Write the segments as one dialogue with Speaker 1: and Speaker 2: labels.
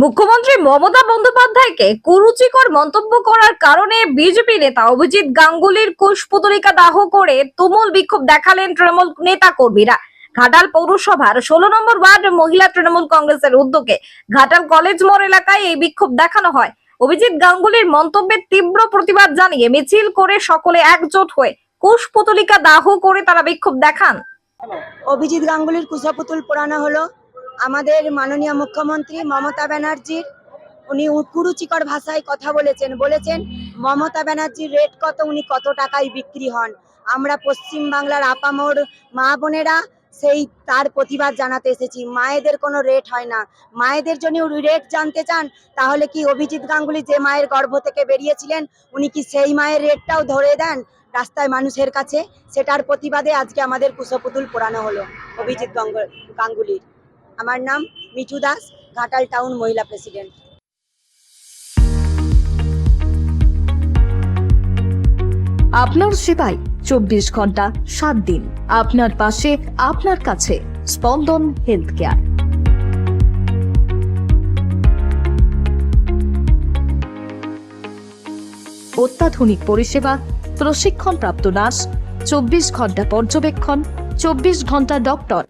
Speaker 1: মুখ্যমন্ত্রী মমতা বন্দ্যোপাধ্যায়কে কুরুচিকর মন্তব্য করার কারণে বিজেপি নেতা অভিজিৎ গাঙ্গুলির কুশপুতলিকা দাহ করে তুমুল বিক্ষোভ দেখালেন তৃণমূল নেতা কর্মীরা ঘাটাল পৌরসভার ষোলো নম্বর ওয়ার্ড মহিলা তৃণমূল কংগ্রেসের উদ্যোগে ঘাটাল কলেজ মোড় এলাকায় এই বিক্ষোভ দেখানো হয়। অভিজিৎ গাঙ্গুলির মন্তব্যের তীব্র প্রতিবাদ জানিয়ে মিছিল করে সকলে একজোট হয়ে কুশপুতলিকা দাহ করে তারা বিক্ষোভ দেখান।
Speaker 2: অভিজিৎ গাঙ্গুলির কুশপুতুল পোড়ানো হলো আমাদের মাননীয় মুখ্যমন্ত্রী মমতা ব্যানার্জির। উনি কুরুচিকর ভাষায় কথা বলেছেন বলেছেন, মমতা ব্যানার্জির রেট কত? উনি কত টাকায় বিক্রি হন? আমরা পশ্চিম বাংলার আপামোর মা বোনেরা সেই তার প্রতিবাদ জানাতে এসেছি। মায়েদের কোনো রেট হয় না। মায়েদের জন্য রেট জানতে চান, তাহলে কি অভিজিৎ গাঙ্গুলি যে মায়ের গর্ভ থেকে বেরিয়েছিলেন, উনি কি সেই মায়ের রেটটাও ধরে দেন? রাস্তায় মানুষের কাছে, সেটার প্রতিবাদে আজকে আমাদের কুশপুতুল পোড়ানো হলো অভিজিৎ গঙ্গ- গাঙ্গুলির। আমার নাম মিঠু দাস, ঘাটাল টাউন মহিলা প্রেসিডেন্ট।
Speaker 3: আপনার সেবায় চব্বিশ ঘণ্টা সাত দিন। আপনার পাশে, আপনার কাছে স্পন্দন হেলথ কেয়ার। অত্যাধুনিক পরিষেবা প্রশিক্ষণপ্রাপ্ত নার্স, চব্বিশ ঘণ্টা পর্যবেক্ষণ, চব্বিশ ঘণ্টা doctor.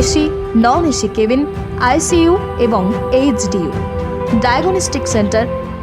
Speaker 3: AC non AC cabin, ICU এবং এইচডিইউ। Diagnostic centre